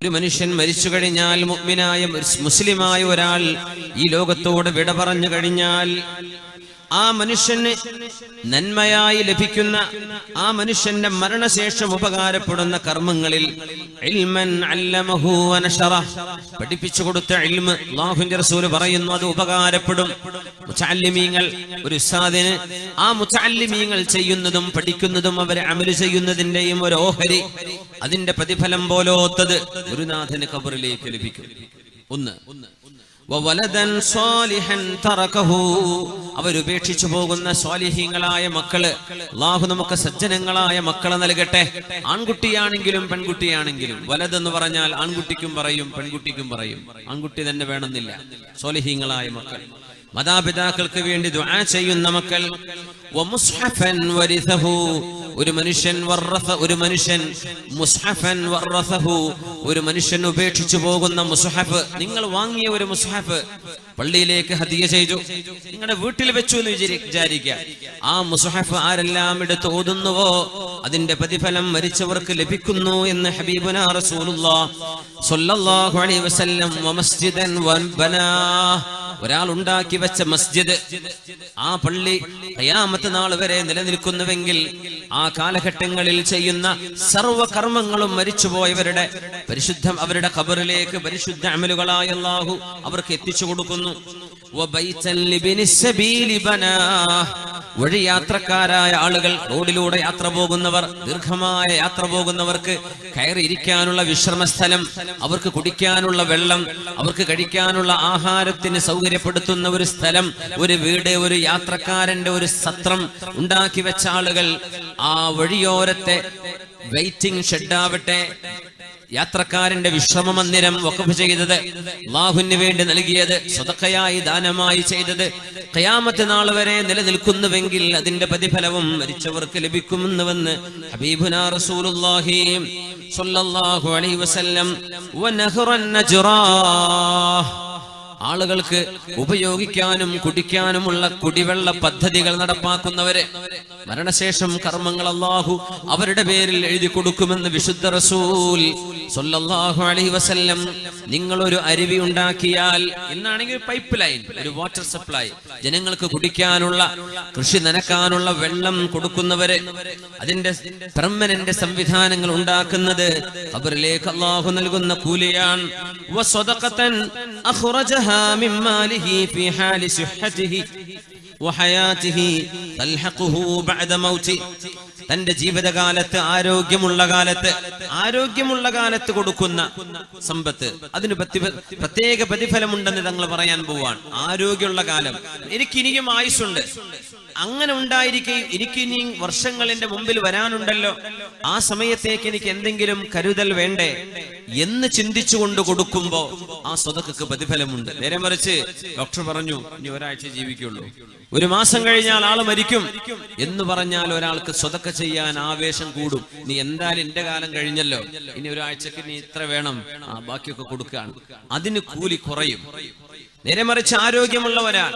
ഒരു മനുഷ്യൻ മരിച്ചു കഴിഞ്ഞാൽ മുഗ്മിനായ മുസ്ലിമായ ഒരാൾ ഈ ലോകത്തോട് വിട പറഞ്ഞു കഴിഞ്ഞാൽ ആ മനുഷ്യന് നന്മയായി ലഭിക്കുന്ന ആ മനുഷ്യന്റെ മരണശേഷം ഉപകാരപ്പെടുന്ന കർമ്മങ്ങളിൽ. പഠിപ്പിച്ചു കൊടുത്ത റസൂൽ പറയുന്നു അത് ഉപകാരപ്പെടും മുച്ചാലിമീങ്ങൾ ഒരു ഉസ്താദിന് ആ മുച്ചാലിമീങ്ങൾ ചെയ്യുന്നതും പഠിക്കുന്നതും അവരെ അമൽ ചെയ്യുന്നതിന്റെയും ഒരു ഓഹരി അതിന്റെ പ്രതിഫലം പോലോത്തത് ഗുരുനാഥന് കബറിലേക്ക് ലഭിക്കും ഒന്ന് തറകഹു അവരുപേക്ഷിച്ചു പോകുന്ന സ്വാലിഹീങ്ങളായ മക്കൾ അള്ളാഹു നമുക്ക് സജ്ജനങ്ങളായ മക്കളെ നൽകട്ടെ. ആൺകുട്ടിയാണെങ്കിലും പെൺകുട്ടിയാണെങ്കിലും വലതെന്ന് പറഞ്ഞാൽ ആൺകുട്ടിക്കും പറയും പെൺകുട്ടിക്കും പറയും. ആൺകുട്ടി തന്നെ വേണമെന്നില്ല സ്വാലിഹീങ്ങളായ മക്കൾ. മാതാപിതാക്കൾക്ക് വേണ്ടി ദുആ ചെയ്യുന്ന മക്കൾ ഒരു മനുഷ്യൻ ഒരു മനുഷ്യൻ മുസ്ഹഫൻ ഒരു മനുഷ്യൻ ഉപേക്ഷിച്ചു പോകുന്ന മുസ്ഹഫ്. നിങ്ങൾ വാങ്ങിയ ഒരു മുസ്ഹഫ് പള്ളിയിലേക്ക് ഹദിയ ചെയ്തു. നിങ്ങളുടെ വീട്ടിൽ വെച്ചു എന്ന് വിചാരി- വിചാരിക്കുക. ആ മുസ്ഹഫ് ആരെല്ലാം എടുത്ത് ഓതുന്നുവോ? അതിന്റെ പ്രതിഫലം മരിച്ചവർക്ക് ലഭിക്കുന്നു എന്ന് ഹബീബുന റസൂലുള്ളാഹി സ്വല്ലല്ലാഹു അലൈഹി വസല്ലം വമസ്ജിദൻ വബനാ ഒരാൾ ഉണ്ടാക്കി വെച്ച മസ്ജിദ് ആ പള്ളി കയാമത്ത് നാൾ വരെ നിലനിൽക്കുന്നുവെങ്കിൽ ആ കാലഘട്ടങ്ങളിൽ ചെയ്യുന്ന സർവ കർമ്മങ്ങളും മരിച്ചുപോയവരുടെ പരിശുദ്ധം അവരുടെ ഖബറിലേക്ക് പരിശുദ്ധ അമലുകളായ അല്ലാഹു അവർക്ക് എത്തിച്ചു കൊടുക്കുന്നു ബനാഹ്. വഴിയാത്രക്കാരായ ആളുകൾ റോഡിലൂടെ യാത്ര പോകുന്നവർ ദീർഘമായ യാത്ര പോകുന്നവർക്ക് കയറിയിരിക്കാനുള്ള വിശ്രമസ്ഥലം വിശ്രമ സ്ഥലം അവർക്ക് കുടിക്കാനുള്ള വെള്ളം അവർക്ക് കഴിക്കാനുള്ള ആഹാരത്തിന് സൗകര്യപ്പെടുത്തുന്ന ഒരു സ്ഥലം ഒരു വീട് ഒരു യാത്രക്കാരന്റെ ഒരു സത്രം ഉണ്ടാക്കി വെച്ച ആളുകൾ ആ വഴിയോരത്തെ വെയിറ്റിംഗ് ഷെഡാവട്ടെ യാത്രക്കാരന്റെ വിശ്രമ മന്ദിരം വഖഫ് ചെയ്തത് അള്ളാഹുവിന് വേണ്ടി നൽകിയത് സ്വതക്കയായി ദാനമായി ചെയ്തത് കയാമത്തെ നാൾ വരെ നിലനിൽക്കുന്നുവെങ്കിൽ അതിന്റെ പ്രതിഫലവും മരിച്ചവർക്ക് ലഭിക്കുമെന്നുവെന്ന് ഹബീബുന റസൂലുള്ളാഹി സ്വല്ലല്ലാഹു അലൈഹി വസല്ലം ആളുകൾക്ക് ഉപയോഗിക്കാനും കുടിക്കാനുമുള്ള കുടിവെള്ള പദ്ധതികൾ നടപ്പാക്കുന്നവരെ. മരണശേഷം കർമ്മങ്ങൾ അള്ളാഹു അവരുടെ പേരിൽ എഴുതി കൊടുക്കുമെന്ന് വിശുദ്ധ റസൂൽ സല്ലല്ലാഹു അലൈഹി വസല്ലം നിങ്ങൾ ഒരു അരുവി ഉണ്ടാക്കിയാൽ എന്നാണെങ്കിൽ പൈപ്പ് ലൈൻ ഒരു വാട്ടർ സപ്ലൈ ജനങ്ങൾക്ക് കുടിക്കാനുള്ള കൃഷി നനക്കാനുള്ള വെള്ളം കൊടുക്കുന്നവരെ അതിന്റെ പെർമനന്റ് സംവിധാനങ്ങൾ ഉണ്ടാക്കുന്നത് അവരിലേക്ക് അള്ളാഹു നൽകുന്ന കൂലിയാണ്. വസദഖതൻ അഖ്റജഹാ من മാലിഹി في ഹാലി സിഹ്ഹതിഹി وحياته تلحقه ബഅദ മൗതി തന്റെ ജീവിതകാലത്ത് ആരോഗ്യമുള്ള കാലത്ത് ആരോഗ്യമുള്ള കാലത്ത് കൊടുക്കുന്ന സമ്പത്ത്. അതിന് പ്രതി- പ്രത്യേക പ്രതിഫലമുണ്ടെന്ന് തങ്ങൾ പറയാൻ പോവാണ്. ആരോഗ്യമുള്ള കാലം. എനിക്കിനിയും ആയുസ്സുണ്ട്. അങ്ങനെ ഉണ്ടായിരിക്കെ എനിക്കിനി വർഷങ്ങൾ എന്റെ മുമ്പിൽ വരാനുണ്ടല്ലോ. ആ സമയത്തേക്ക് എനിക്ക് എന്തെങ്കിലും കരുതൽ വേണ്ടേ എന്ന് ചിന്തിച്ചുകൊണ്ട് കൊടുക്കുമ്പോ ആ സ്വതക്ക് പ്രതിഫലമുണ്ട്. നേരെ മറിച്ച് ഡോക്ടർ പറഞ്ഞു ഇനി ഒരാഴ്ച ജീവിക്കുള്ളൂ. ഒരു മാസം കഴിഞ്ഞാൽ ആൾ മരിക്കും. എന്ന് പറഞ്ഞാൽ ഒരാൾക്ക് സ്വതക്ക ചെയ്യാൻ ആവേശം കൂടും. നീ എന്തായാലും എന്റെ കാലം കഴിഞ്ഞല്ലോ. ഇനി ഒരാഴ്ചക്ക് നീ ഇത്ര വേണം. ബാക്കിയൊക്കെ കൊടുക്കാൻ അതിന് കൂലി കുറയും. നേരെ മറിച്ച് ആരോഗ്യമുള്ള ഒരാൾ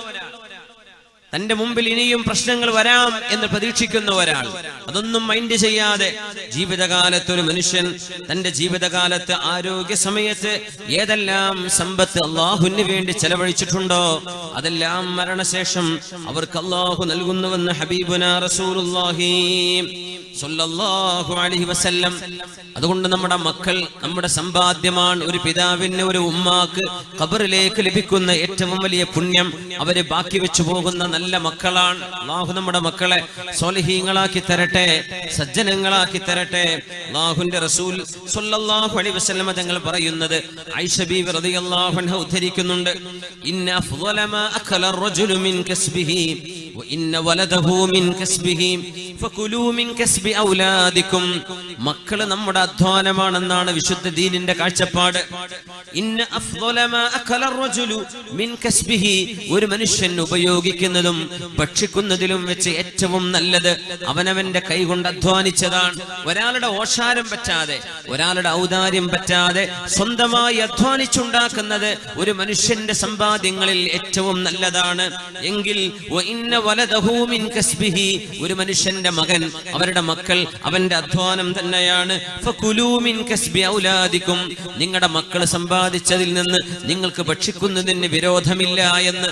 തന്റെ മുമ്പിൽ ഇനിയും പ്രശ്നങ്ങൾ വരാം എന്ന് പ്രതീക്ഷിക്കുന്ന ഒരാൾ. അതൊന്നും മൈൻഡ് ചെയ്യാതെ ജീവിതകാലത്ത് ഒരു മനുഷ്യൻ തന്റെ ജീവിതകാലത്ത് ആരോഗ്യ സമയത്ത് ഏതെല്ലാം സമ്പത്ത് അള്ളാഹുവിന് വേണ്ടി ചെലവഴിച്ചിട്ടുണ്ടോ അതെല്ലാം മരണശേഷം അവർക്ക് അള്ളാഹു നൽകുന്നുവെന്ന് ഹബീബുന വസല്ലം. അതുകൊണ്ട് നമ്മുടെ മക്കൾ നമ്മുടെ സമ്പാദ്യമാണ് ഒരു പിതാവിന് ഒരു ഉമ്മാക്ക് ഖബറിലേക്ക് ലഭിക്കുന്ന ഏറ്റവും വലിയ പുണ്യം. അവർ ബാക്കി വെച്ചു പോകുന്ന നല്ല മക്കളാണ്. അള്ളാഹു നമ്മുടെ മക്കളെ സോലഹീങ്ങളാക്കി തരട്ടെ സജ്ജനങ്ങളാക്കി തരട്ടെ. അള്ളാഹുന്റെ റസൂൽ സല്ലല്ലാഹു അലൈഹി വസല്ലം തങ്ങൾ പറയുന്നത് ആയിഷ ബീവി റളിയല്ലാഹു അൻഹ ഉദ്ധരിക്കുന്നുണ്ട് ഇന്ന അഫ്ളമ അഖല റജുലു മിൻ കസ്ബിഹി മക്കൾ നമ്മുടെ അധ്വാനമാണെന്നാണ് വിശുദ്ധ ദീനിന്റെ കാഴ്ചപ്പാട്. ഒരു മനുഷ്യൻ ഉപയോഗിക്കുന്നതും ഭക്ഷിക്കുന്നതിലും വെച്ച് ഏറ്റവും നല്ലത് അവനവന്റെ കൈകൊണ്ട് അധ്വാനിച്ചതാണ്. ഒരാളുടെ ഓശാരം പറ്റാതെ ഒരാളുടെ ഔദാര്യം പറ്റാതെ സ്വന്തമായി അധ്വാനിച്ചുണ്ടാക്കുന്നത് ഒരു മനുഷ്യന്റെ സമ്പാദ്യങ്ങളിൽ ഏറ്റവും നല്ലതാണ്. എങ്കിൽ ഇന്ന വലദഹു മിൻ കസ്ബിഹി. ഒരു മനുഷ്യന്റെ മകൻ അവരുടെ മക്കൾ അവന്റെ അധ്വാനം തന്നെയാണ്. കസ്ബി ഔലാദിക്കും. നിങ്ങളുടെ മക്കൾ സമ്പാദിച്ചതിൽ നിന്ന് നിങ്ങൾക്ക് ഭക്ഷിക്കുന്നതിന് വിരോധമില്ല എന്ന്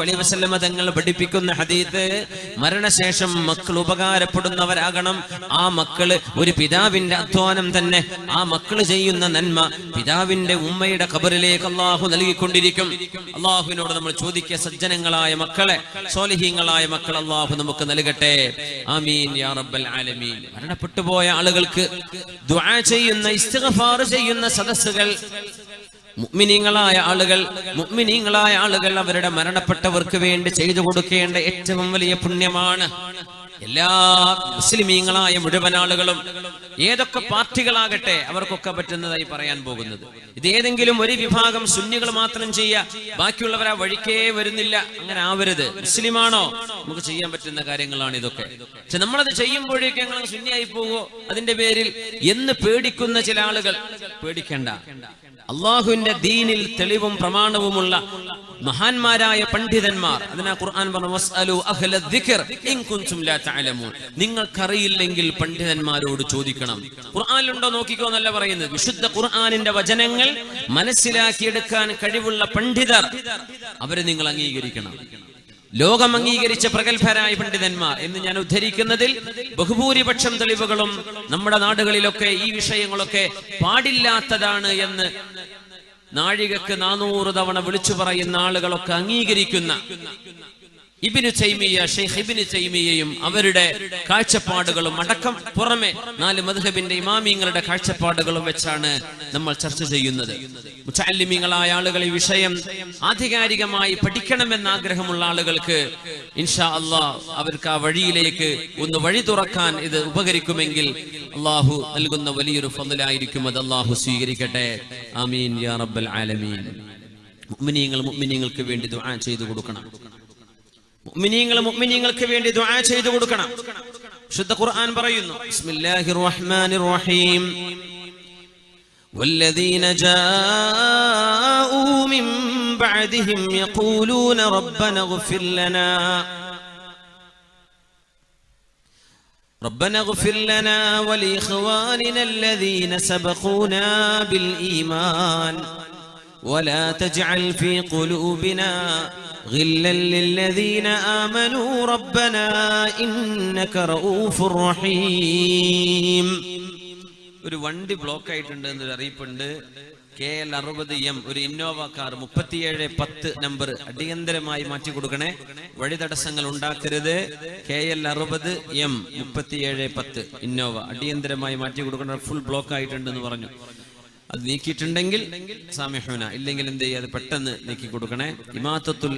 അലൈഹി തങ്ങൾ പഠിപ്പിക്കുന്ന ഹദീത്ത്. മരണശേഷം മക്കൾ ഉപകാരപ്പെടുന്നവരാകണം. ആ മക്കൾ ഒരു പിതാവിന്റെ അധ്വാനം തന്നെ ആ മക്കൾ ചെയ്യുന്ന നന്മ പിതാവിന്റെ ഉമ്മയുടെ ഖബറിലേക്ക് അള്ളാഹു നൽകിക്കൊണ്ടിരിക്കും. അള്ളാഹുവിനോട് നമ്മൾ ചോദിക്കുക സജ്ജനങ്ങളായ മക്കളെ സോലിഹീങ്ങളായ മക്കൾ അള്ളാഹു നമുക്ക് നൽകട്ടെ. ആമീൻ യാ റബ്ബൽ ആലമീൻ. മരണപ്പെട്ടു പോയ ആളുകൾക്ക് ദുആ ചെയ്യുന്ന ഇസ്തിഗ്ഫാർ ചെയ്യുന്ന സദസ്സുകൾ. മുഅ്മിനീങ്ങളായ ആളുകൾ മുഅ്മിനീങ്ങളായ ആളുകൾ അവരുടെ മരണപ്പെട്ടവർക്ക് വേണ്ടി ചെയ്തു കൊടുക്കേണ്ട ഏറ്റവും വലിയ പുണ്യമാണ്. എല്ലാ മുസ്ലിമീങ്ങളായ മുഴുവൻ ആളുകളും ഏതൊക്കെ പാർട്ടികളാകട്ടെ അവർക്കൊക്കെ പറ്റുന്നതായി പറയാൻ പോകുന്നത്. ഇത് ഏതെങ്കിലും ഒരു വിഭാഗം സുന്നികൾ മാത്രം ചെയ്യുക ബാക്കിയുള്ളവർ ആ വഴിക്കേ വരുന്നില്ല അങ്ങനെ ആവരുത്. മുസ്ലിമാണോ? നമുക്ക് ചെയ്യാൻ പറ്റുന്ന കാര്യങ്ങളാണ് ഇതൊക്കെ. പക്ഷെ നമ്മളത് ചെയ്യുമ്പോഴേക്കും ഞങ്ങൾ സുന്നിയായി പോകുമോ അതിന്റെ പേരിൽ എന്ന് പേടിക്കുന്ന ചില ആളുകൾ പേടിക്കേണ്ട. അള്ളാഹുവിന്റെ ദീനിൽ തെളിവും പ്രമാണവുമുള്ള മഹാന്മാരായ പണ്ഡിതന്മാർ. അതിനാ ഖുർആൻ പറഞ്ഞു നിങ്ങൾക്കറിയില്ലെങ്കിൽ പണ്ഡിതന്മാരോട് ചോദിക്കണം. ഖുർആാനിലുണ്ടോ നോക്കിക്കോ എന്നല്ല പറയുന്നത്. വിശുദ്ധ ഖുർആാനിന്റെ വചനങ്ങൾ മനസ്സിലാക്കിയെടുക്കാൻ കഴിവുള്ള പണ്ഡിതർ അവരെ നിങ്ങൾ അംഗീകരിക്കണം. ലോകം അംഗീകരിച്ച പ്രഗത്ഭരായ പണ്ഡിതന്മാർ എന്ന് ഞാൻ ഉദ്ധരിക്കുന്നതിൽ ബഹുഭൂരിപക്ഷം തെളിവുകളും നമ്മുടെ നാടുകളിലൊക്കെ ഈ വിഷയങ്ങളൊക്കെ പാടില്ലാത്തതാണ് എന്ന് നാഴികക്ക് നാനൂറ് തവണ വിളിച്ചു പറയുന്ന ആളുകളൊക്കെ അംഗീകരിക്കുന്ന ഇബിന് തൈമിയ ഷെയ്ഖ് ഇബിന് തൈമിയയും അവരുടെ കാഴ്ചപ്പാടുകളും അടക്കം പുറമെ നാല് മധുഹബിന്റെ ഇമാമിങ്ങളുടെ കാഴ്ചപ്പാടുകളും വെച്ചാണ് നമ്മൾ ചർച്ച ചെയ്യുന്നത്. മുച്ചാലിമീങ്ങളായ ആളുകൾ ഈ വിഷയം ആധികാരികമായി പഠിക്കണമെന്ന് ആഗ്രഹമുള്ള ആളുകൾക്ക് ഇൻഷാ അള്ളാഹ് അവർക്ക് ആ വഴിയിലേക്ക് ഒന്ന് വഴി തുറക്കാൻ ഇത് ഉപകരിക്കുമെങ്കിൽ അള്ളാഹു നൽകുന്ന വലിയൊരു ഫലായിരിക്കും അത് അള്ളാഹു സ്വീകരിക്കട്ടെ. ആമീൻ യാ റബ്ബൽ ആലമീൻ. മുഅ്മിനീങ്ങൾ മുഅ്മിനീങ്ങൾക്ക് വേണ്ടി ദുആ ചെയ്തു കൊടുക്കണം. മുഅ്മിനീങ്ങൾ മുഅ്മിനീങ്ങൾക്ക് വേണ്ടി ദുആ ചെയ്തു കൊടുക്കണം ശുദ്ധ ഖുർആൻ പറയുന്നു ബിസ്മില്ലാഹിർ റഹ്മാനിർ റഹീം والذين جاءوا من بعدهم يقولون ربنا اغفر لنا ربنا اغفر لنا ولإخواننا الذين سبقونا بالإيمان ولا تجعل في قلوبنا غلا للذين آمنوا ربنا إنك رؤوف رحيم ഒരു വണ്ടി ബ്ലോക്ക് ആയിട്ടുണ്ട് എന്നൊരു അറിയിപ്പുണ്ട് കെ എൽ അറുപത് എം ഒരു ഇന്നോവ കാർ മുപ്പത്തിയേഴ് പത്ത് നമ്പർ അടിയന്തരമായി മാറ്റി കൊടുക്കണേ വഴി തടസ്സങ്ങൾ ഉണ്ടാക്കരുത് കെ എൽ അറുപത് എം മുപ്പത്തിയേഴ് പത്ത് ഇന്നോവ അടിയന്തരമായി മാറ്റി കൊടുക്കണം ഫുൾ ബ്ലോക്ക് ആയിട്ടുണ്ടെന്ന് പറഞ്ഞു അത് നീക്കിയിട്ടുണ്ടെങ്കിൽ സാമിഹുന. ഇല്ലെങ്കിൽ എന്ത് ചെയ്യുക? അത് പെട്ടെന്ന് നീക്കി കൊടുക്കണേ ഇമാത്തത്തുൽ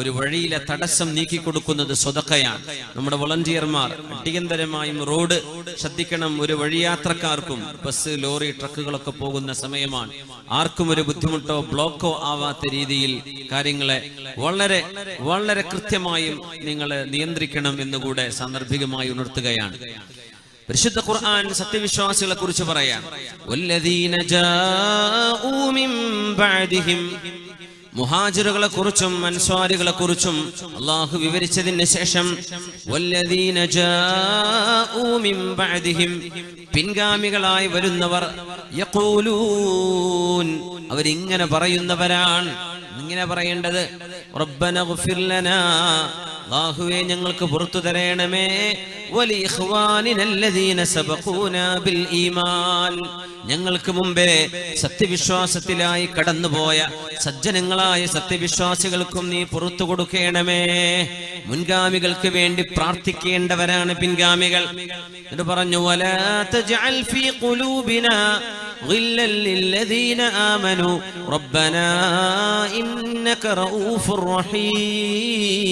ഒരു വഴിയിലെ തടസ്സം നീക്കി കൊടുക്കുന്നത് സ്വതക്കയാണ് നമ്മുടെ വോളണ്ടിയർമാർ അടിയന്തരമായും റോഡ് ശ്രദ്ധിക്കണം. ഒരു വഴിയാത്രക്കാർക്കും ബസ് ലോറി ട്രക്കുകളൊക്കെ പോകുന്ന സമയമാണ്. ആർക്കും ഒരു ബുദ്ധിമുട്ടോ ബ്ലോക്കോ ആവാത്ത രീതിയിൽ കാര്യങ്ങളെ വളരെ വളരെ കൃത്യമായും നിങ്ങൾ നിയന്ത്രിക്കണം എന്നുകൂടെ സാന്ദർഭികമായി ഉണർത്തുകയാണ്. പരിശുദ്ധ ഖുർആൻ സത്യവിശ്വാസികളെ കുറിച്ച് പറയാം മുഹാജിറുകളെ കുറിച്ചും അൻസ്വാരികളെ കുറിച്ചും അള്ളാഹു വിവരിച്ചതിന് ശേഷം പിൻഗാമികളായി വരുന്നവർ അവരിങ്ങനെ പറയുന്നവരാണ്. ഇങ്ങനെ പറയേണ്ടത്. ഗഫിർ ലനാ അല്ലാഹുവേ ഞങ്ങൾക്ക് പുറത്തു തരണമേ വലി ഇഖ്വാനിനല്ലദീന സബഖൂനാ ബിൽ ഈമാൻ ഞങ്ങൾക്ക് മുമ്പേ സത്യവിശ്വാസത്തിലായി കടന്നുപോയ സജ്ജനങ്ങളായ സത്യവിശ്വാസികൾക്കും നീ പുറത്തു കൊടുക്കണമേ മുൻഗാമികൾക്ക് വേണ്ടി പ്രാർത്ഥിക്കേണ്ടവരാണ് പിൻഗാമികൾ എന്നിട്ട് പറഞ്ഞു വലാ തജ്അൽ ഫീ ഖുലൂബിനാ غلا للذين آمنوا ربنا إنك رؤوف رحيم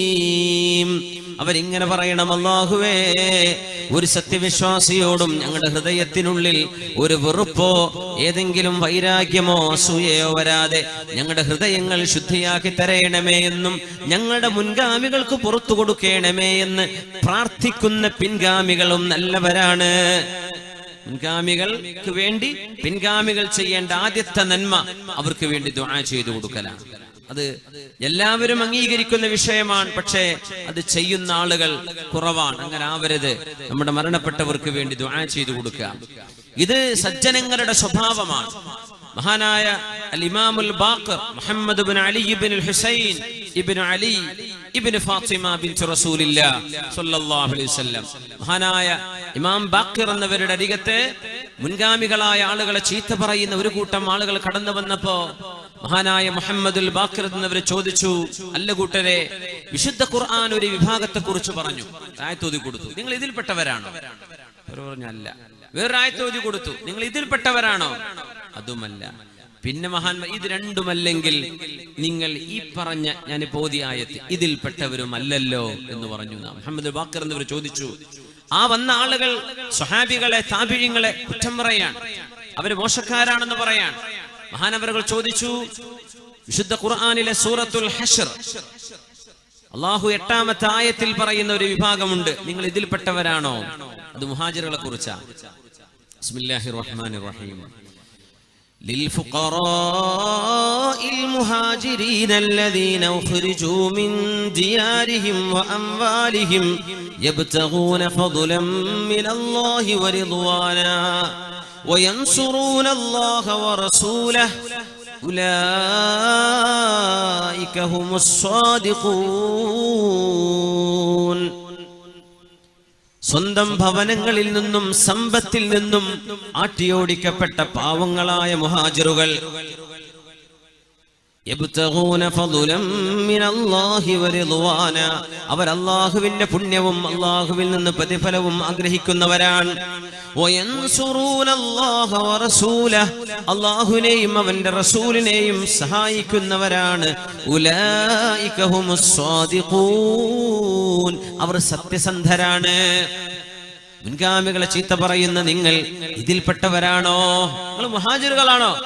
അവരിങ്ങനെ പറയണം അള്ളാഹുവേ ഒരു സത്യവിശ്വാസിയോടും ഞങ്ങളുടെ ഹൃദയത്തിനുള്ളിൽ ഒരു വെറുപ്പോ ഏതെങ്കിലും വൈരാഗ്യമോ അസൂയയോ വരാതെ ഞങ്ങളുടെ ഹൃദയങ്ങൾ ശുദ്ധിയാക്കി തരയണമേ എന്നും ഞങ്ങളുടെ മുൻഗാമികൾക്ക് പുറത്തു കൊടുക്കണമേ എന്ന് പ്രാർത്ഥിക്കുന്ന പിൻഗാമികളും നല്ലവരാണ്. മുൻഗാമികൾക്ക് വേണ്ടി പിൻഗാമികൾ ചെയ്യേണ്ട ആദ്യത്തെ നന്മ അവർക്ക് വേണ്ടി ദുആ ചെയ്തു കൊടുക്കലാണ്. അത് എല്ലാവരും അംഗീകരിക്കുന്ന വിഷയമാണ് പക്ഷേ അത് ചെയ്യുന്ന ആളുകൾ കുറവാണ്. അങ്ങനെ ആവരുത്. നമ്മുടെ മരണപ്പെട്ടവർക്ക് വേണ്ടി ദുആ ചെയ്തു കൊടുക്കുക. ഇത് സജ്ജനങ്ങളുടെ സ്വഭാവമാണ്. മഹാനായ അലിമാമുൽ ബാഖർ മുഹമ്മദ് ഇബ്നു അലി ഇബ്നു ഹുസൈൻ ഇബ്നു അലി ഇബ്നു ഫാത്തിമ ബിൻത് റസൂലില്ലാ സ്വല്ലല്ലാഹു അലൈഹി വസല്ലം. മഹാനായ ഇമാം ബാഖർ എന്നവരുടെ അരികത്തെ മുൻഗാമികളായ ആളുകളെ ചീത്ത പറയുന്ന ഒരു കൂട്ടം ആളുകൾ കടന്നു വന്നപ്പോ മഹാനായ മുഹമ്മദുൽ ബാഖർ എന്നവർ ചോദിച്ചു അല്ല കൂട്ടരെ വിശുദ്ധ ഖുർആൻ ഒരു വിഭാഗത്തെ കുറിച്ച് പറഞ്ഞു. ആയത്തോതി കൊടുത്തു. നിങ്ങൾ ഇതിൽപ്പെട്ടവരാണോ? അവർ പറഞ്ഞു അല്ല. വേറൊരു ആയത്തോതി കൊടുത്തു. നിങ്ങൾ ഇതിൽപ്പെട്ടവരാണോ? അതുമല്ല. പിന്നെ മഹാന്മാർ ഇത് രണ്ടുമല്ലെങ്കിൽ നിങ്ങൾ ഈ പറഞ്ഞ ഞാൻ പോതി ആയത്ത് ഇതിൽപ്പെട്ടവരും അല്ലല്ലോ എന്ന് പറഞ്ഞു. മുഹമ്മദ് ബാക്കർ എന്നിവർ ചോദിച്ചു ആ വന്ന ആളുകൾ സ്വഹാബികളെ താപിഴ്യങ്ങളെ കുറ്റം പറയാണ്. അവർ മോശക്കാരാണെന്ന് പറയാൻ മഹാനവരകൾ ചോദിച്ചു വിശുദ്ധ ഖുർആാനിലെ സൂറത്തുൽ ഹഷർ അള്ളാഹു എട്ടാമത്തെ ആയത്തിൽ പറയുന്ന ഒരു വിഭാഗമുണ്ട്. നിങ്ങൾ ഇതിൽപ്പെട്ടവരാണോ? അത് മുഹാജിറുകളെ കുറിച്ചാണ് للفقراء المهاجرين الذين أخرجوا من ديارهم وأموالهم يبتغون فضلا من الله ورضوانا وينصرون الله ورسوله. أولئك هم الصادقون. സ്വന്തം ഭവനങ്ങളിൽ നിന്നും സമ്പത്തിൽ നിന്നും ആട്ടിയോടിക്കപ്പെട്ട പാവങ്ങളായ മുഹാജിറുകൾ യബ്തഗൂന ഫളുലം മിനല്ലാഹി വറിദ്വാന. അവർ അല്ലാഹുവിന്റെ പുണ്യവും അല്ലാഹുവിൽ നിന്ന് പ്രതിഫലവും ആഗ്രഹിക്കുന്നവരാണ്. വയൻസുറൂനല്ലാഹ അല്ലാഹ അല്ലാഹുവിനെയും അവന്റെ റസൂലിനെയും സഹായിക്കുന്നവരാണ്. ഉലൈക ഹുമുസ് സാദിഖൂൻ അവർ സത്യസന്ധരാണ്. മുൻഗാമികളെ ചീത്ത പറയുന്ന നിങ്ങൾ ഇതിൽപ്പെട്ടവരാണോ? നിങ്ങൾ മുഹാജിറുകളാണോ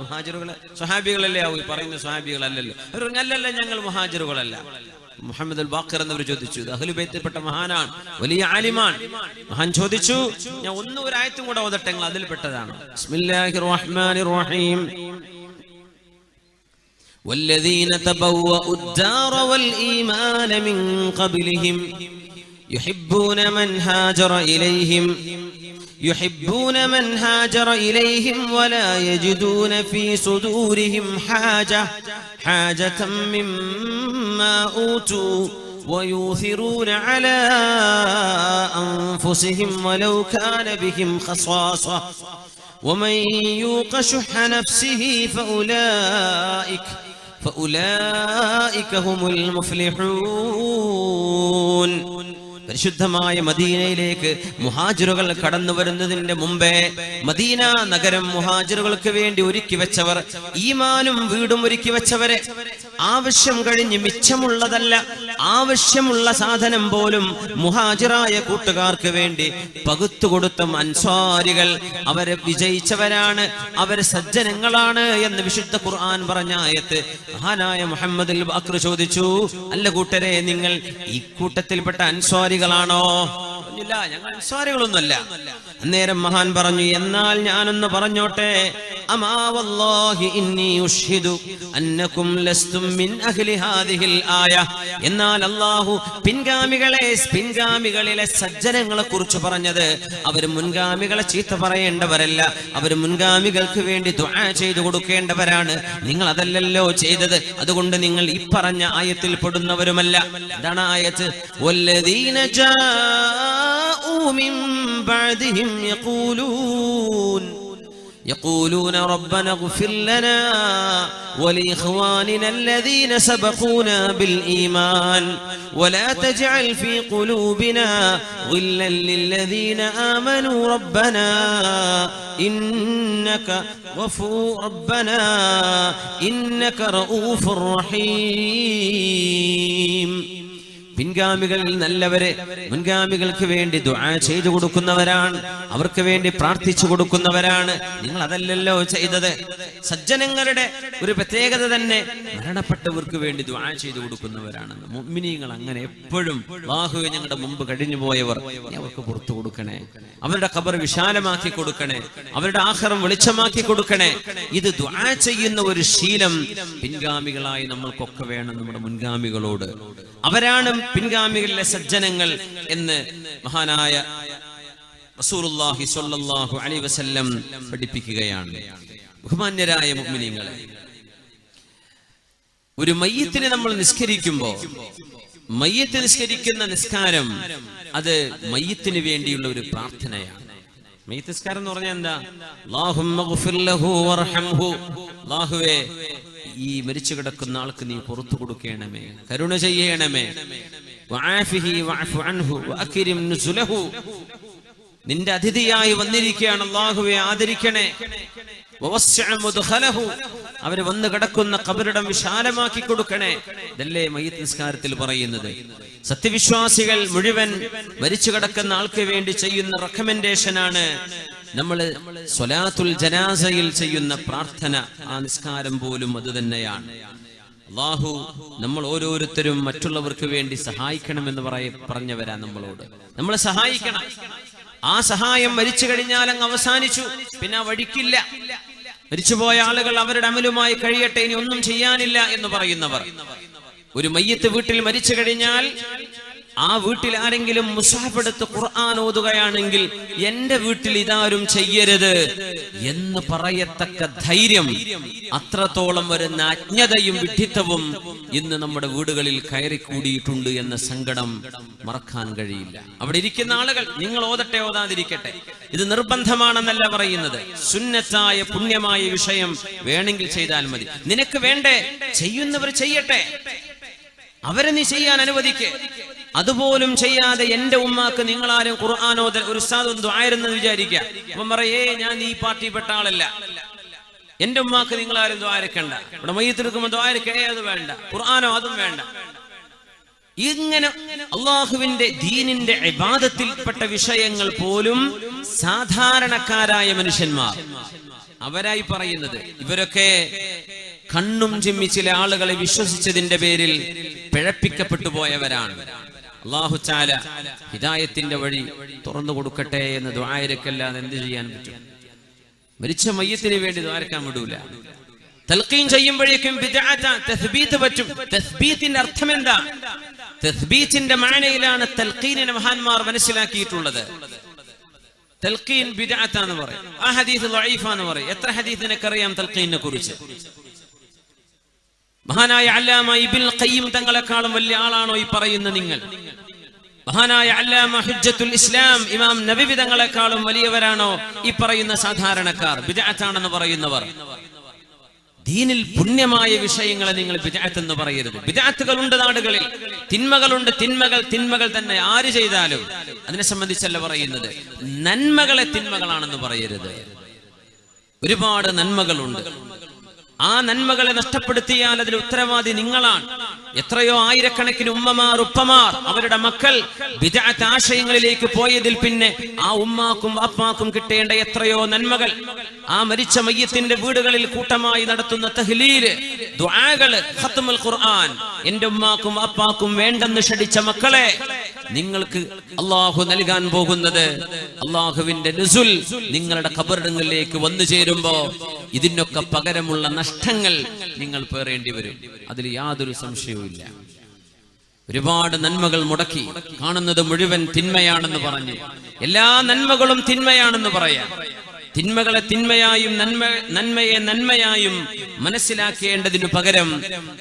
മുഹാജിറുകളെ സ്വഹാബികളല്ലേ ആവും ഈ പറയുന്ന സ്വഹാബികളല്ലല്ലോ അവർ പറഞ്ഞു, അല്ലല്ല ഞങ്ങൾ മുഹാജിറുകളല്ല മുഹമ്മദ് അൽ ബാഖർ എന്നവർ ചോദിച്ചു ഇത് അഹ്ലുബൈത്തിൽപ്പെട്ട മഹാനാണ് വലിയ ആലിമാൻ മഹാൻ ചോദിച്ചു ഞാൻ ഒന്നും ഒരു ആയത്തും കൂടെ ഓതട്ടെ നിങ്ങൾ അതിൽപ്പെട്ടതാണ് ബിസ്മില്ലാഹിർ റഹ്മാനിർ റഹീം والذين تبوأوا الدار والإيمان من قبلهم يحبون من هاجر إليهم يحبون من هاجر إليهم ولا يجدون في صدورهم حاجة حاجة مما أوتوا ويؤثرون على أنفسهم ولو كان بهم خصاصة. ومن يوق شح نفسه فأولئك فأولئك هم المفلحون. പരിശുദ്ധമായ മദീനയിലേക്ക് മുഹാജിറുകൾ കടന്നു വരുന്നതിന്റെ മുമ്പേ മദീന നഗരം മുഹാജിറുകൾക്ക് വേണ്ടി ഒരുക്കി വെച്ചവർ ഈമാനും വീടും ഒരുക്കി വെച്ചവരെ. ആവശ്യം കഴിഞ്ഞ് മിച്ചമുള്ളതല്ല ആവശ്യമുള്ള സാധനം പോലും മുഹാജിറായ കൂട്ടുകാർക്ക് വേണ്ടി പകുത്തു കൊടുത്ത അൻസ്വാരികൾ അവരെ വിജയിച്ചവരാണ് അവർ സജ്ജനങ്ങളാണ് എന്ന് വിശുദ്ധ ഖുർആൻ പറഞ്ഞ ആയത്ത്. മഹാനായ മുഹമ്മദ് അക്ര ചോദിച്ചു അല്ല കൂട്ടരെ നിങ്ങൾ ഈ കൂട്ടത്തിൽപ്പെട്ട അൻസ്വാരികളാണോ പറഞ്ഞില്ല ഞങ്ങൾ അൻസ്വാരികളൊന്നുമല്ല അന്നേരം മഹാൻ പറഞ്ഞു എന്നാൽ ഞാനൊന്ന് പറഞ്ഞോട്ടെ? എന്നാൽ അല്ലാഹു പിൻഗാമികളെ പിൻഗാമികളിലെ സജ്ജനങ്ങളെ കുറിച്ച് പറഞ്ഞത് അവർ മുൻഗാമികളെ ചീത്ത പറയേണ്ടവരല്ല. അവർ മുൻഗാമികൾക്ക് വേണ്ടി ദുആ ചെയ്തു കൊടുക്കേണ്ടവരാണ്. നിങ്ങൾ അതല്ലല്ലോ ചെയ്തത്. അതുകൊണ്ട് നിങ്ങൾ ഈ പറഞ്ഞ ആയത്തിൽ പെടുന്നവരുമല്ല. എന്താണ് ആയത്ത്. വല്ലദീന ജാഊ جاءوا من بعدهم يقولون يقولون ربنا اغفر لنا ولإخواننا الذين سبقونا بالإيمان ولا تجعل في قلوبنا غلا للذين آمنوا ربنا إنك غفور ربنا إنك رؤوف رحيم പിൻഗാമികളിൽ നല്ലവരെ മുൻഗാമികൾക്ക് വേണ്ടി ദുആ ചെയ്തു കൊടുക്കുന്നവരാണ് അവർക്ക് വേണ്ടി പ്രാർത്ഥിച്ചു കൊടുക്കുന്നവരാണ്. നിങ്ങൾ അതല്ലല്ലോ ചെയ്തത്. സജ്ജനങ്ങളുടെ ഒരു പ്രത്യേകത തന്നെ മരണപ്പെട്ടവർക്ക് വേണ്ടി ദുആ ചെയ്തു കൊടുക്കുന്നവരാണെന്ന്. മുഅ്മിനീങ്ങൾ അങ്ങനെ എപ്പോഴും ബാഹുവെ ഞങ്ങളുടെ മുമ്പ് കഴിഞ്ഞു പോയവർ അവർക്ക് പുറത്തു കൊടുക്കണേ. അവരുടെ ഖബർ വിശാലമാക്കി കൊടുക്കണേ. അവരുടെ ആഹാരം വെളിച്ചമാക്കി കൊടുക്കണേ. ഇത് ദുആ ചെയ്യുന്ന ഒരു ശീലം പിൻഗാമികളായി നമ്മൾക്കൊക്കെ വേണം നമ്മുടെ മുൻഗാമികളോട്. അവരാണ് പിൻഗാമികളിലെ സജ്ജനങ്ങൾ എന്ന് മഹാനായ റസൂലുള്ളാഹി സ്വല്ലല്ലാഹു അലൈഹി വസല്ലം പഠിപ്പിക്കുകയാണ്. ബഹുമാന്യരായ മുഅ്മിനീങ്ങളെ ഒരു മയ്യത്തിനെ നമ്മൾ നിസ്കരിക്കുമ്പോൾ മയ്യത്ത് നിസ്കരിക്കുന്ന നിസ്കാരം അത് മയ്യത്തിന് വേണ്ടിയുള്ള ഒരു പ്രാർത്ഥനയാണ്. മയ്യത്ത് നിസ്കാരം എന്ന് പറഞ്ഞാൽ എന്താ? അല്ലാഹുമ്മ ലഹു വർഹംഹു അല്ലാഹുവേ ഈ മരിച്ചു കിടക്കുന്ന ആൾക്ക് നീ പുറത്തു കൊടുക്കണമേ. കരുണ ചെയ്യണമേ. നിന്റെ അതിഥിയായി വന്നിരിക്കുകയാണ് അള്ളാഹുവെ ആദരിക്കണേ. അവർ വന്ന് കിടക്കുന്ന കബറിടം വിശാലമാക്കി കൊടുക്കണേ. ഇതല്ലേ മയ്യത്ത് നിസ്കാരത്തിൽ പറയുന്നത്. സത്യവിശ്വാസികൾ മുഴുവൻ മരിച്ചു കിടക്കുന്ന ആൾക്ക് വേണ്ടി ചെയ്യുന്ന റെക്കമെൻഡേഷൻ ആണ്. നമ്മൾ സ്വലാത്തുൽ ജനാസയിൽ ചെയ്യുന്ന പ്രാർത്ഥന ആ നിസ്കാരം പോലും അത് തന്നെയാണ്. അള്ളാഹു നമ്മൾ ഓരോരുത്തരും മറ്റുള്ളവർക്ക് വേണ്ടി സഹായിക്കണമെന്ന് പറയ പറഞ്ഞവരാ നമ്മളോട്. നമ്മളെ സഹായിക്കണം. ആ സഹായം മരിച്ചു കഴിഞ്ഞാൽ അങ്ങ് അവസാനിച്ചു. പിന്നെ ആ വഴിക്കില്ല. മരിച്ചുപോയ ആളുകൾ അവരുടെ അമലുമായി കഴിയട്ടെ ഇനി ഒന്നും ചെയ്യാനില്ല എന്ന് പറയുന്നവർ. ഒരു മയ്യത്ത് വീട്ടിൽ മരിച്ചു കഴിഞ്ഞാൽ ആ വീട്ടിൽ ആരെങ്കിലും മുസാഫെടുത്ത് ഖുർആൻ ഓതുകയാണെങ്കിൽ എന്റെ വീട്ടിൽ ഇതാരും ചെയ്യരുത് എന്ന് പറയത്തക്ക ധൈര്യം അത്രത്തോളം വരുന്ന അജ്ഞതയും വിഡ്ഢിത്തവും ഇന്ന് നമ്മുടെ വീടുകളിൽ കയറിക്കൂടിയിട്ടുണ്ട് എന്ന സങ്കടം മറക്കാൻ കഴിയില്ല. അവിടെ ഇരിക്കുന്ന ആളുകൾ നിങ്ങൾ ഓതട്ടെ ഓതാതിരിക്കട്ടെ. ഇത് നിർബന്ധമാണെന്നല്ല പറയുന്നത്. സുന്നത്തായ പുണ്യമായ വിഷയം വേണമെങ്കിൽ ചെയ്താൽ മതി. നിനക്ക് വേണ്ടേ ചെയ്യുന്നവർ ചെയ്യട്ടെ. അവരെ നീ ചെയ്യാൻ അനുവദിക്ക്. അതുപോലും ചെയ്യാതെ എന്റെ ഉമ്മാക്ക് നിങ്ങളാരും ഖുർആാനോ ഒരു ആയിരുന്നു ആയിരുന്നെന്ന് വിചാരിക്കുക. അപ്പം പറയേ ഞാൻ ഈ പാർട്ടിപ്പെട്ട ആളല്ല. എന്റെ ഉമ്മാക്ക് നിങ്ങളാരും ദ്വാരക്കണ്ട ഇവിടെ മയ്യത്തെടുക്കുമ്പോൾ ദ്വാരക്കേ അത് വേണ്ട. ഖുർആാനോ അതും വേണ്ട. ഇങ്ങനെ അള്ളാഹുവിന്റെ ദീനിന്റെ ഇബാദത്തിൽപ്പെട്ട വിഷയങ്ങൾ പോലും സാധാരണക്കാരായ മനുഷ്യന്മാർ അവരായി പറയുന്നത് ഇവരൊക്കെ കണ്ണും ചിമ്മി ചില ആളുകളെ വിശ്വസിച്ചതിന്റെ പേരിൽ പിഴപ്പിക്കപ്പെട്ടു പോയവരാണ്. അള്ളാഹു ചാല ഹിദായത്തിന്റെ വഴി തുറന്നു കൊടുക്കട്ടെ എന്ന് ദ്വാരക്കല്ലാതെ എന്ത് ചെയ്യാൻ പറ്റും? മരിച്ച മയ്യത്തിന് വേണ്ടി ദ്വാരക്കാൻ വിടൂല. തൽക്കീൻ ചെയ്യുമ്പോഴേക്കും അർത്ഥം എന്താ തസ്ബീത്തിന്റെ മാനയിലാണ് തൽക്കീനിനെ മഹാന്മാർ മനസ്സിലാക്കിയിട്ടുള്ളത്. തൽക്കീൻ ബിദ്അത്ത എന്ന് പറയും. ആ ഹദീസ് എന്ന് എത്ര ഹദീസിനൊക്കെ അറിയാം തൽക്കീനെ കുറിച്ച് മഹാനായ അല്ലാമ ഇബിൽ ഖയ്യിം തങ്ങളെക്കാളും വലിയ ആളാണോ ഈ പറയുന്ന നിങ്ങൾ? മഹാനായ അല്ലാമ ഹുജ്ജത്തുൽ ഇസ്ലാം ഇമാം നബി തങ്ങളെക്കാളും വലിയവരാണോ ഈ പറയുന്ന സാധാരണക്കാർ ബിജാറ്റാണെന്ന് പറയുന്നവർ? ദീനിൽ പുണ്യമായ വിഷയങ്ങളെ നിങ്ങൾ ബിദഅത്ത് എന്ന് പറയരുത്. ബിദഅത്തുകൾ ഉണ്ട് നാടുകളിൽ. തിന്മകളുണ്ട് തിന്മകൾ തിന്മകൾ തന്നെ ആര് ചെയ്താലും. അതിനെ സംബന്ധിച്ചല്ല പറയുന്നത്? നന്മകളെ തിന്മകളാണെന്ന് പറയരുത്. ഒരുപാട് നന്മകളുണ്ട്. ആ നന്മകളെ നഷ്ടപ്പെടുത്തിയാൽ അതിൽ ഉത്തരവാദി നിങ്ങളാണ്. എത്രയോ ആയിരക്കണക്കിന് ഉമ്മമാർ ഉപ്പമാർ അവരുടെ മക്കൾ വിദാത്ത ആശയങ്ങളിലേക്ക് പോയതിൽ പിന്നെ ആ ഉമ്മാക്കും വാപ്പാക്കും കിട്ടേണ്ട എത്രയോ നന്മകൾ. ആ മരിച്ച മയ്യത്തിന്റെ വീടുകളിൽ കൂട്ടമായി നടത്തുന്ന തഹ്ലീൽ ദ്വാകൾ ഖത്മുൽ ഖുർആൻ എന്റെ ഉമ്മാക്കും വാപ്പാക്കും വേണ്ടെന്ന് ഷടിച്ച മക്കളെ നിങ്ങൾക്ക് അള്ളാഹു നൽകാൻ പോകുന്നത് അള്ളാഹുവിന്റെ നുസുൽ നിങ്ങളുടെ ഖബറിടങ്ങളിലേക്ക് വന്നു ചേരുമ്പോ ഇതിനൊക്കെ പകരമുള്ള നഷ്ടങ്ങൾ നിങ്ങൾ പേറേണ്ടി വരും. അതിൽ യാതൊരു സംശയവും ഒരുപാട് നന്മകൾ മുടക്കി കാണുന്നത് മുഴുവൻ തിന്മയാണെന്ന് പറഞ്ഞ് എല്ലാ നന്മകളും തിന്മയാണെന്ന് പറയാം. തിന്മകളെ തിന്മയായും നന്മ നന്മയെ നന്മയായും മനസ്സിലാക്കേണ്ടതിനു പകരം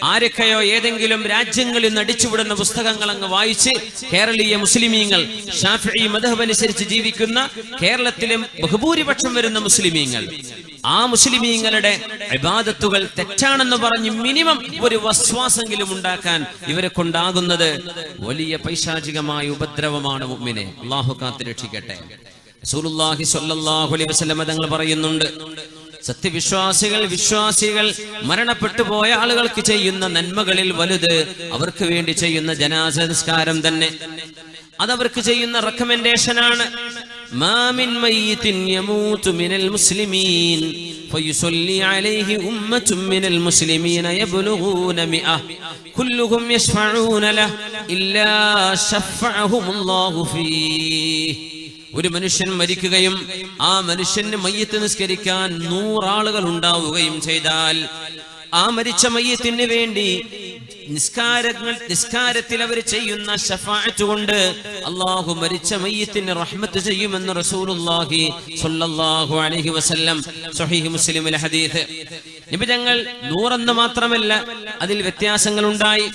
ആരൊക്കെയോ ഏതെങ്കിലും രാജ്യങ്ങളിൽ നിന്ന് അടിച്ചുവിടുന്ന പുസ്തകങ്ങൾ അങ്ങ് വായിച്ച് കേരളീയ മുസ്ലിമീങ്ങൾ ഷാഫി മധബ് അനുസരിച്ച് ജീവിക്കുന്ന കേരളത്തിലും ബഹുഭൂരിപക്ഷം വരുന്ന മുസ്ലിമീങ്ങൾ. ആ മുസ്ലിമീങ്ങളുടെ ഇബാദത്തുകൾ തെറ്റാണെന്ന് പറഞ്ഞ് മിനിമം ഒരു വസ്വാസെങ്കിലും ഉണ്ടാക്കാൻ ഇവരെ കൊണ്ടാകുന്നത് വലിയ പൈശാചികമായ ഉപദ്രവമാണ് മുഅ്മിനെ. അള്ളാഹു കാത്തു രക്ഷിക്കട്ടെ റസൂലുള്ളാഹി സ്വല്ലല്ലാഹു അലൈഹി വസല്ലം തങ്ങൾ പറയുന്നുണ്ട് സത്യവിശ്വാസികൾ വിശ്വാസികൾ മരണപ്പെട്ടു പോയ ആളുകൾക്ക് ചെയ്യുന്ന നന്മകളിൽ വലുത് അവർക്ക് വേണ്ടി ചെയ്യുന്ന ജനാസ നിസ്കാരം തന്നെ അതവർക്ക് ചെയ്യുന്ന റെക്കമെൻഡേഷനാണ് മാമിൻ മയ്യിത്തിൻ യമൂതു മിനൽ മുസ്ലിമീൻ فيصلي عليه أمة من المسلمين يبلغون مئة كلهم يشفعون له إلا شفعهم الله فيه ഒരു മനുഷ്യൻ മരിക്കുകയും ആ മനുഷ്യന് മയ്യത്ത് നിസ്കരിക്കാൻ നൂറാളുകൾ ഉണ്ടാവുകയും ചെയ്താൽ ആ മരിച്ച മയ്യത്തിന് വേണ്ടി നിസ്കാരങ്ങൾ നിസ്കാരത്തിൽ അവർ ചെയ്യുന്ന ഷഫാഅത്ത് കൊണ്ട് അള്ളാഹു മരിച്ച മയ്യത്തിന് റഹ്മത്ത് ചെയ്യുമെന്ന് റസൂലുള്ളാഹി സ്വല്ലല്ലാഹു അലൈഹി വസല്ലം സ്വഹീഹ് മുസ്ലിമിൽ ഹദീസ്. നിബിതങ്ങൾ നൂറെന്ന് മാത്രമല്ല അതിൽ വ്യത്യാസങ്ങൾ ഉണ്ടായി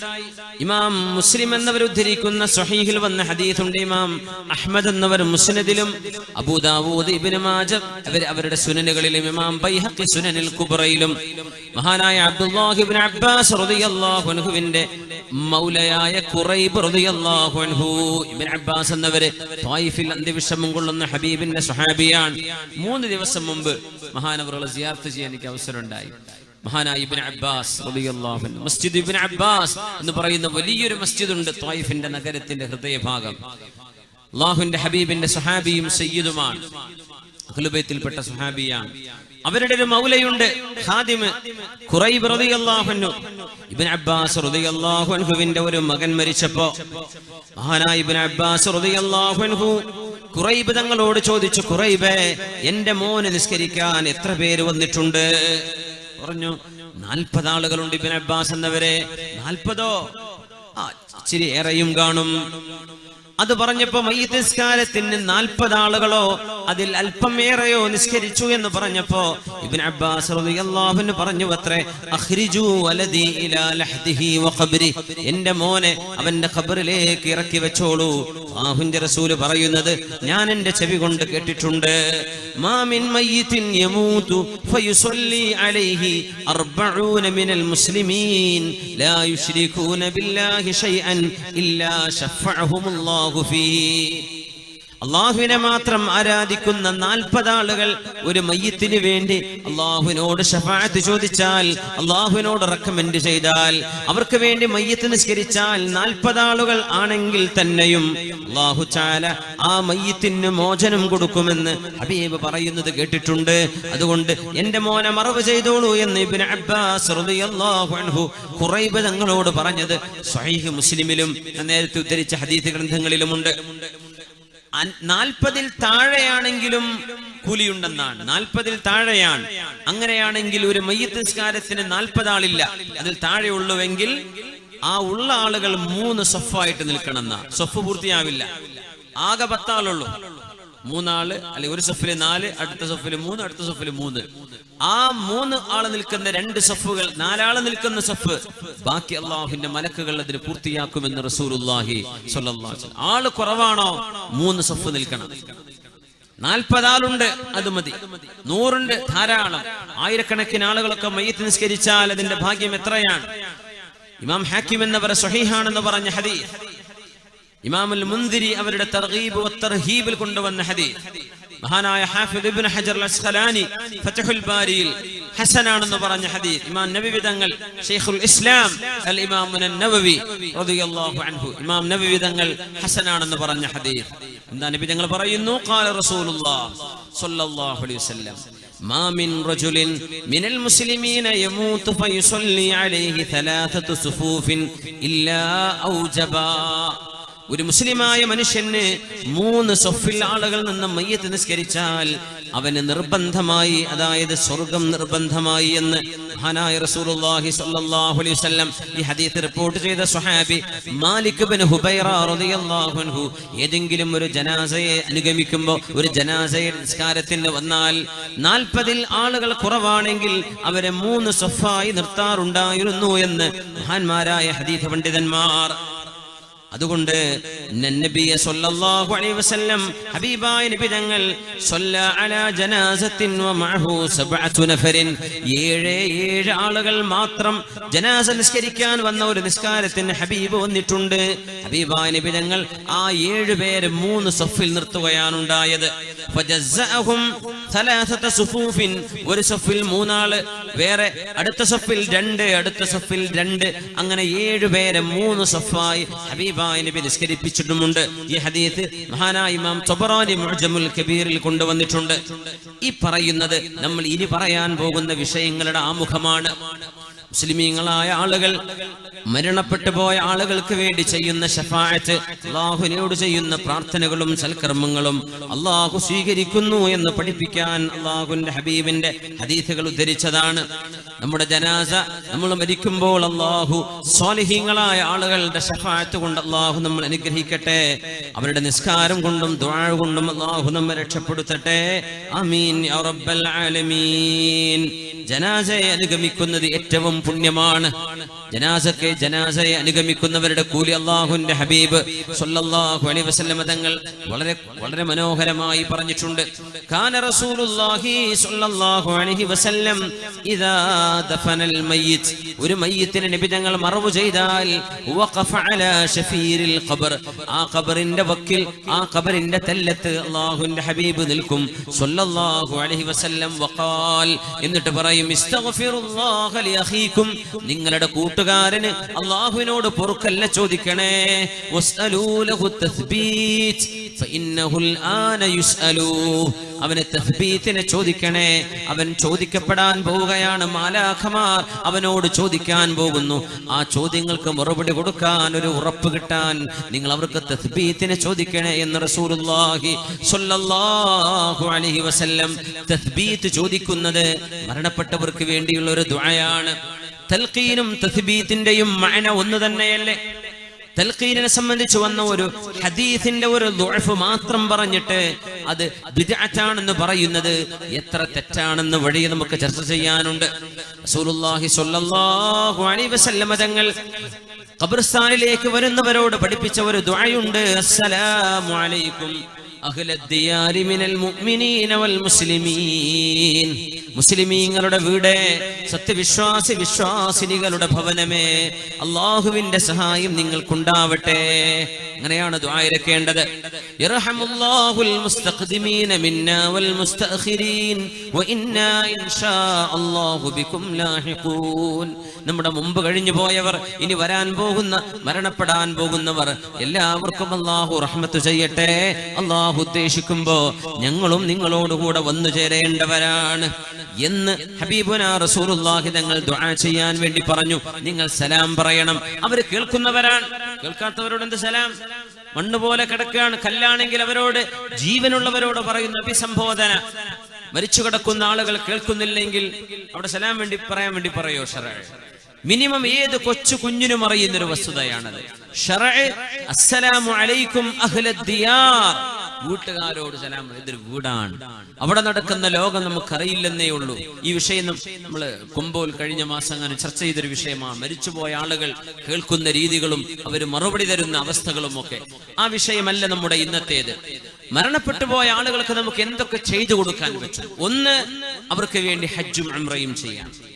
ഇമാം മുസ്ലിം എന്നവർ ഉദ്ധരിക്കുന്ന സ്വഹീഹിൽ വന്ന ഹദീസുണ്ട് ഇമാം അഹ്മദ് എന്നവർ മുസ്നദിലും അബൂദാവൂദ് ഇബ്നു അവർ അവരുടെ സുനനുകളിലും ഇമാം ബൈഹഖി സുനനിൽ കുബറയിലും മഹാനായ അബ്ദുല്ലാഹിബിൻ അബ്ബാസ് റളിയല്ലാഹു അൻഹുവിന്റെ മൗലയായ ഖുറൈബ് റളിയല്ലാഹു അൻഹു ഇബ്നു അബ്ബാസ് എന്നവര് ത്വായിഫിൽ അന്ത്യവിഷമം കൊള്ളുന്ന ഹബീബിന്റെ സഹാബിയാണ് മൂന്ന് ദിവസം മുമ്പ് മഹാനവറുകളെ സിയാർത്ത് ചെയ്യാൻ എനിക്ക് അവസരമുണ്ടായി മഹാനായ ഇബ്നു അബ്ബാസ് റളിയല്ലാഹു അൻഹു. മസ്ജിദ് ഇബ്നു അബ്ബാസ് എന്ന് പറയുന്ന വലിയൊരു മസ്ജിദ് ഉണ്ട് ത്വായിഫിന്റെ നഗരത്തിന്റെ ഹൃദയഭാഗം. അല്ലാഹുവിന്റെ ഹബീബിന്റെ സഹാബിയും സയ്യിദുമാണ്. അഖ്ലുബൈത്തിൽപ്പെട്ട സുഹാബിയാണ് അവരുടെ ഒരു മൗലയുണ്ട് ഖാദിമ് ഖുറൈബ് റളിയല്ലാഹു അൻഹു. ഇബ്നു അബ്ബാസ് റളിയല്ലാഹു അൻഹുവിന്റെ ഒരു മകൻ മരിച്ചപ്പോൾ മഹാനായ ഇബ്നു അബ്ബാസ് റളിയല്ലാഹു അൻഹു ഖുറൈബ് തങ്ങളോട് ചോദിച്ചു ഖുറൈബേ എന്റെ മോനെ നിസ്കരിക്കാൻ എത്ര പേര് വന്നിട്ടുണ്ട്? പറഞ്ഞു നാൽപ്പത് ആളുകളുണ്ട് ഇബിൻ അബ്ബാസ് എന്നവരെ നാൽപ്പതോ? ഇച്ചിരി ഏറെയും കാണും. അത് പറഞ്ഞപ്പോ മയ്യത്തിസ്കാരത്തിന് നാൽപ്പത് ആളുകളോ അതിൽ അല്പം ഏറെയോ നിസ്കരിച്ചു എന്ന് പറഞ്ഞപ്പോ ഇബിൻ അബ്ബാസ് പറഞ്ഞു എന്റെ മോനെ അവന്റെ ഖബറിലേക്ക് ഇറക്കി വെച്ചോളൂ. ആഹുന്റെ റസൂൽ പറയുന്നത് ഞാൻ എന്റെ ചെവി കൊണ്ട് കേട്ടിട്ടുണ്ട്. മാ മിൻ മയ്യിത്തിൻ യമൂതു അലൈഹി അർബഊന മിനൽ മുസ്ലിമീൻ. ലാ ബില്ലാഹി ഷൈഅൻ ഇല്ലാ ഫീ അള്ളാഹുവിനെ മാത്രം ആരാധിക്കുന്ന നാൽപ്പത് ആളുകൾ ഒരു മയ്യത്തിന് വേണ്ടി അള്ളാഹുവിനോട് ഷഫായത്ത് ചോദിച്ചാൽ അള്ളാഹുവിനോട് റെക്കമെൻഡ് ചെയ്താൽ അവർക്ക് വേണ്ടി മയ്യത്ത് നിസ്കരിച്ചാൽ നാൽപ്പത് ആളുകൾ ആണെങ്കിൽ തന്നെയും അള്ളാഹു ചാല ആ മയ്യത്തിന് മോചനം കൊടുക്കുമെന്ന് ഹബീബ് പറയുന്നത് കേട്ടിട്ടുണ്ട്. അതുകൊണ്ട് എന്റെ മോനെ മറവ് ചെയ്തോളൂ എന്ന് ഇബ്നു അബ്ബാസ് അൻഹു തങ്ങളോട് പറഞ്ഞത്. സ്വഹീഹ് മുസ്ലിമിലും നേരത്തെ ഉദ്ധരിച്ച ഹദീസ് ഗ്രന്ഥങ്ങളിലുമുണ്ട്. നാൽപ്പതിൽ താഴെയാണെങ്കിലും കൂലിയുണ്ടെന്നാണ്. നാൽപ്പതിൽ താഴെയാണ്. അങ്ങനെയാണെങ്കിൽ ഒരു മയ്യത്ത് നിസ്കാരത്തിന് നാൽപ്പത് ആളില്ല അതിൽ താഴെ ഉള്ളുവെങ്കിൽ ആ ഉള്ള ആളുകൾ മൂന്ന് സൊഫായിട്ട് നിൽക്കണം എന്നാ സൊഫ് പൂർത്തിയാവില്ല. ആകെ പത്താളുള്ളൂ. മൂന്നാൾ അല്ലെ ഒരു സഫിൽ നാല് അടുത്ത സഫിൽ മൂന്ന് അടുത്ത സഫിൽ മൂന്ന്. ആ മൂന്ന് ആൾ നിൽക്കുന്ന രണ്ട് സഫുകൾ നാലാൾ നിൽക്കുന്ന സഫ് ബാക്കി അള്ളാഹുവിന്റെ മലക്കുകൾ അതിന് പൂർത്തിയാക്കുമെന്ന് സ്വല്ലല്ലാഹു ആൾ കുറവാണോ? മൂന്ന് സഫ് നിൽക്കണം. നാൽപ്പതാളുണ്ട് അത് മതി. നൂറുണ്ട് ധാരാളം. ആയിരക്കണക്കിന് ആളുകളൊക്കെ മയ്യത്ത് നിസ്കരിച്ചാൽ അതിന്റെ ഭാഗ്യം എത്രയാണ്? ഇമാം ഹാക്കിം എന്നവർ സഹിഹാണെന്ന് പറഞ്ഞ ഹദീസ്. ഇമാമുൽ മുന്തിരി അവരുടെ തർഗീബ് തർഹീബിൽ കൊണ്ടുവന്ന ഹദീസ് മഹാനായ ഹാഫിദ് ഇബ്നു ഹജർ അൽ അസ്ഖലാനി ഫതഹുൽ ബാരിയിൽ ഹസനാണെന്ന് പറഞ്ഞ ഹദീസ് ഇമാം നബവി തങ്ങൾ ഷെയ്ഖുൽ ഇസ്ലാം അൽ ഇമാം നവവി റളിയല്ലാഹു അൻഹു ഇമാം നബവി തങ്ങൾ ഹസനാണെന്ന് പറഞ്ഞ ഹദീസ് എന്താ നബി തങ്ങൾ പറയുന്നു ഖാല റസൂലുള്ളാഹ് സ്വല്ലല്ലാഹു അലൈഹി വസല്ലം ما من رجل من المسلمين يموت فيصلي عليه ثلاثة صفوف إلا أوجبا ഒരു മുസ്ലിമായ മനുഷ്യന് മൂന്ന് സൊഫിൽ ആളുകൾ നിന്ന് മയ്യത്ത് നിസ്കരിച്ചാൽ അവന് നിർബന്ധമായി അതായത് സ്വർഗം നിർബന്ധമായി എന്ന് മഹാനായ റസൂലുള്ളാഹി സ്വല്ലല്ലാഹു അലൈഹി വസല്ലം ഈ ഹദീസ് റിപ്പോർട്ട് ചെയ്ത സ്വഹാബി മാലിക് ബിൻ ഹുബൈറ റളിയല്ലാഹു അൻഹു ഏതെങ്കിലും ഒരു ജനാസയെ അനുഗമിക്കുമ്പോൾ ഒരു ജനാസയെ നിസ്കാരത്തിന് വന്നാൽ നാൽപ്പതിൽ ആളുകൾ കുറവാണെങ്കിൽ അവരെ മൂന്ന് സൊഫായി നിർത്താറുണ്ടായിരുന്നു എന്ന് മഹാന്മാരായ ഹദീസ് പണ്ഡിതന്മാർ അതുകൊണ്ട് നന്നബിയ സല്ലല്ലാഹു അലൈഹി വസല്ലം ഹബീബായ നബി തങ്ങൾ സ്വല്ല അലാ ജനാസത്തിൻ വമഅഹു സബ്അതു നഫരിൻ ഏഴ് ഏഴ് ആളുകൾ മാത്രം ജനാസ നിസ്കരിക്കാൻ വന്ന ഒരു നിസ്കാരത്തിന് ഹബീബ് വന്നിട്ടുണ്ട് ഹബീബായ നബി തങ്ങൾ ആ ഏഴ് പേര് മൂന്ന് സഫിൽ നിർത്തുകയാണ് ഉണ്ടായത് ഫജസ്സഅഹും ثلاثة صفوف ഒരു സഫിൽ മൂന്നാള് വേറെ അടുത്ത സഫിൽ രണ്ട് അടുത്ത സഫിൽ രണ്ട് അങ്ങനെ ഏഴ് പേരെ മൂന്ന് സഫായി നബി നിസ്കരിപ്പിച്ചിട്ടുമുണ്ട്. ഈ ഹദീത്ത് മഹാനായ ഇമാം തൊബറാനി മുഅ്ജമുൽ കബീറിൽ കൊണ്ടുവന്നിട്ടുണ്ട്. ഈ പറയുന്നത് നമ്മൾ ഇനി പറയാൻ പോകുന്ന വിഷയങ്ങളുടെ ആമുഖമാണ്. മുസ്ലിമീങ്ങളായ ആളുകൾ മരണപ്പെട്ടു പോയ ആളുകൾക്ക് വേണ്ടി ചെയ്യുന്ന ഷഫായത്ത് അള്ളാഹുവിനോട് ചെയ്യുന്ന പ്രാർത്ഥനകളും സൽക്കർമ്മങ്ങളും അള്ളാഹു സ്വീകരിക്കുന്നു എന്ന് പഠിപ്പിക്കാൻ അള്ളാഹുവിന്റെ ഹബീബിന്റെ ഹദീസുകൾ ഉദ്ധരിച്ചതാണ്. നമ്മുടെ ജനാസ നമ്മൾ മരിക്കുമ്പോൾ അള്ളാഹു സ്വാലിഹീങ്ങളായ ആളുകളുടെ ഷഫായത്ത് കൊണ്ട് അള്ളാഹു നമ്മൾ അനുഗ്രഹിക്കട്ടെ. അവരുടെ നിസ്കാരം കൊണ്ടും ദ്വാഴ കൊണ്ടും അള്ളാഹു നമ്മെ രക്ഷപ്പെടുത്തട്ടെ. അമീൻ ജനാസയെ അനുഗമിക്കുന്നത് ഏറ്റവും പുണ്യമാണ്. ജനാസക്കെ ജനാസയെ അനുഗമിക്കുന്നവരുടെ കൂലി അള്ളാഹുന്റെ ഹബീബ് സൊല്ലാഹു അലൈഹി വസല്ലം തങ്ങൾ വളരെ വളരെ മനോഹരമായി പറഞ്ഞിട്ടുണ്ട്. കാന റസൂലുള്ളാഹി അലൈഹി വസല്ലം ഇദാ ദഫനൽ ഒരു മയ്യിത്തിനെ നബി തങ്ങൾ ചെയ്താൽ അലാ ഷഫീരിൽ ഖബർ. ആ ഖബറിന്റെ ആ ഖബറിന്റെ തല്ലത്ത് ഹബീബ് നിൽക്കും. അലൈഹി വസല്ലം വഖാൽ എന്നിട്ട് പറയും ഇസ്തഗ്ഫിറുല്ലാഹ നിങ്ങളുടെ കൂട്ടുകാരന് അള്ളാഹുവിനോട് പൊറുക്കല്ല ചോദിക്കണേ. അവനെ തഹ്ബീത്തിനെ ചോദിക്കണേ. അവൻ ചോദിക്കപ്പെടാൻ പോവുകയാണ് മാലാഖമാർ. അവനോട് ചോദിക്കാൻ പോകുന്നു. ആ ചോദ്യങ്ങൾക്ക് മറുപടി കൊടുക്കാൻ ഒരു ഉറപ്പ് കിട്ടാൻ നിങ്ങൾ അവർക്ക് തഹ്ബീത്തിനെ ചോദിക്കണേ എന്ന് റസൂലുള്ളാഹി സ്വല്ലല്ലാഹു അലൈഹി വസല്ലം ചോദിക്കുന്നത് മരണപ്പെട്ടവർക്ക് വേണ്ടിയുള്ള ഒരു ദുആയാണ്. തൽഖീനും തസ്ബീത്തിന്റെയും മഅന ഒന്ന് തന്നെയല്ലേ? തൽക്കീനെ സംബന്ധിച്ച് വന്ന ഒരു ഹദീസിന്റെ ഒരു ളുഅഫ് മാത്രം പറഞ്ഞിട്ട് അത് ബിദ്അത്താണെന്ന് പറയുന്നത് എത്ര തെറ്റാണെന്ന് വഴി നമുക്ക് ചർച്ച ചെയ്യാനുണ്ട്. തങ്ങൾ ഖബർസ്ഥാനിലേക്ക് വരുന്നവരോട് പഠിപ്പിച്ച ഒരു ദുആയുണ്ട്. അസ്സലാമു അലൈക്കും. മുസ്ലിമീങ്ങളുടെ വീട് സത്യവിശ്വാസി വിശ്വാസിനികളുടെ ഭവനമേ. അള്ളാഹുവിന്റെ സഹായം നിങ്ങൾക്കുണ്ടാവട്ടെ. അങ്ങനെയാണ് ദ്വായിരക്കേണ്ടത് നമ്മുടെ മുമ്പ് കഴിഞ്ഞു പോയവർ ഇനി വരാൻ പോകുന്ന മരണപ്പെടാൻ പോകുന്നവർ എല്ലാവർക്കും അള്ളാഹു റഹ്മത്ത് ചെയ്യട്ടെ. അള്ളാഹു ഉദ്ദേശിക്കുമ്പോ ഞങ്ങളും നിങ്ങളോടുകൂടെ വന്നു ചേരേണ്ടവരാണ് എന്ന് ഹബീബുന റസൂലുള്ളാഹി തങ്ങൾ ദുആ ചെയ്യാൻ വേണ്ടി പറഞ്ഞു. നിങ്ങൾ സലാം പറയണം. അവർ കേൾക്കുന്നവരാണ്. കേൾക്കാത്തവരോട് എന്ത് സലാം? മണ്ണ് പോലെ കിടക്കുകയാണ്. കല്ലാണെങ്കിൽ അവരോട് ജീവനുള്ളവരോട് പറയുന്ന അഭിസംബോധന. മരിച്ചു കിടക്കുന്ന ആളുകൾ കേൾക്കുന്നില്ലെങ്കിൽ അവിടെ സലാം വേണ്ടി പറയാൻ വേണ്ടി പറയോ ഷറ? മിനിമം ഏത് കൊച്ചു കുഞ്ഞിനും അറിയുന്നൊരു വസ്തുതയാണത്. ഷറ അസ്സലാമു അലൈക്കും അഹ്ലദ്ദിയാർ വീട്ടുകാരോട് സലാം. ഇതൊരു വീടാണ്. അവിടെ നടക്കുന്ന ലോകം നമുക്കറിയില്ലെന്നേ ഉള്ളൂ. ഈ വിഷയം നമ്മൾ കൊമ്പോൽ കഴിഞ്ഞ മാസം അങ്ങനെ ചർച്ച ചെയ്തൊരു വിഷയമാണ്. മരിച്ചുപോയ ആളുകൾ കേൾക്കുന്ന രീതികളും അവർ മറുപടി തരുന്ന അവസ്ഥകളും ഒക്കെ ആ വിഷയമല്ല നമ്മുടെ ഇന്നത്തേത്. മരണപ്പെട്ടു പോയ ആളുകൾക്ക് നമുക്ക് എന്തൊക്കെ ചെയ്തു കൊടുക്കാൻ പറ്റും? ഒന്ന് അവർക്ക് വേണ്ടി ഹജ്ജും അമ്രയും ചെയ്യാം.